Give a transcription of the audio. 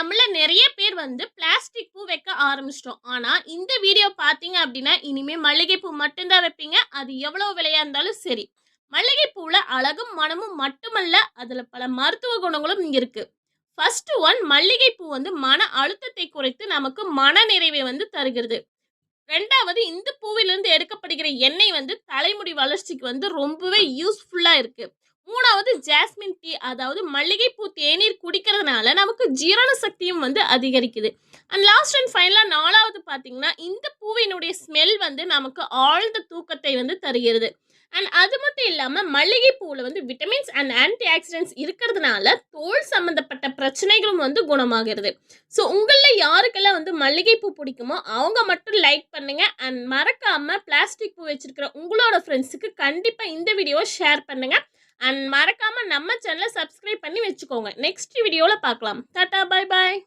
நம்மள நிறைய பேர் வந்து பிளாஸ்டிக் பூ வைக்க ஆரம்பிச்சிட்டோம். ஆனா இந்த வீடியோ பாத்தீங்க அப்படின்னா இனிமே மல்லிகைப்பூ பூ மட்டும்தான் வைப்பீங்க. அது எவ்வளவு விலையா இருந்தாலும் சரி. மல்லிகைப்பூவில் அழகும் மனமும் மட்டுமல்ல அதுல பல மருத்துவ குணங்களும் இருக்கு. ஃபர்ஸ்ட் ஒன் மல்லிகை பூ வந்து மன அழுத்தத்தை குறைத்து நமக்கு மன நிறைவை வந்து தருகிறது. ரெண்டாவது இந்த பூவிலிருந்து எடுக்கப்படுகிற எண்ணெய் வந்து தலைமுடி வளர்ச்சிக்கு வந்து ரொம்பவே யூஸ்ஃபுல்லாக இருக்குது மூணாவது ஜாஸ்மின் டீ அதாவது மல்லிகைப்பூ தேநீர் குடிக்கிறதுனால நமக்கு ஜீரண சக்தியும் வந்து அதிகரிக்குது. அண்ட் லாஸ்ட் அண்ட் ஃபைனலாக நாலாவது பார்த்தீங்கன்னா இந்த பூவினுடைய ஸ்மெல் வந்து நமக்கு ஆழ்ந்த தூக்கத்தை வந்து தருகிறது. அண்ட் அது மட்டும் இல்லாமல் மல்லிகை பூவில் வந்து விட்டமின்ஸ் அண்ட் ஆன்டி ஆக்சிடென்ட்ஸ் இருக்கிறதுனால தோல் சம்மந்தப்பட்ட பிரச்சனைகளும் வந்து குணமாகிறது. ஸோ உங்களில் யாருக்கெல்லாம் வந்து மல்லிகைப்பூ பிடிக்குமோ அவங்க மட்டும் லைக் பண்ணுங்கள் அண்ட் மறக்காமல் பிளாஸ்டிக் பூ வச்சுருக்கிற உங்களோட ஃப்ரெண்ட்ஸுக்கு கண்டிப்பாக இந்த வீடியோவை ஷேர் பண்ணுங்கள் அண்ட் மறக்காமல் நம்ம சேனலை சப்ஸ்கிரைப் பண்ணி வச்சுக்கோங்க. நெக்ஸ்ட் வீடியோவில் பார்க்கலாம். டாட்டா பாய் பாய்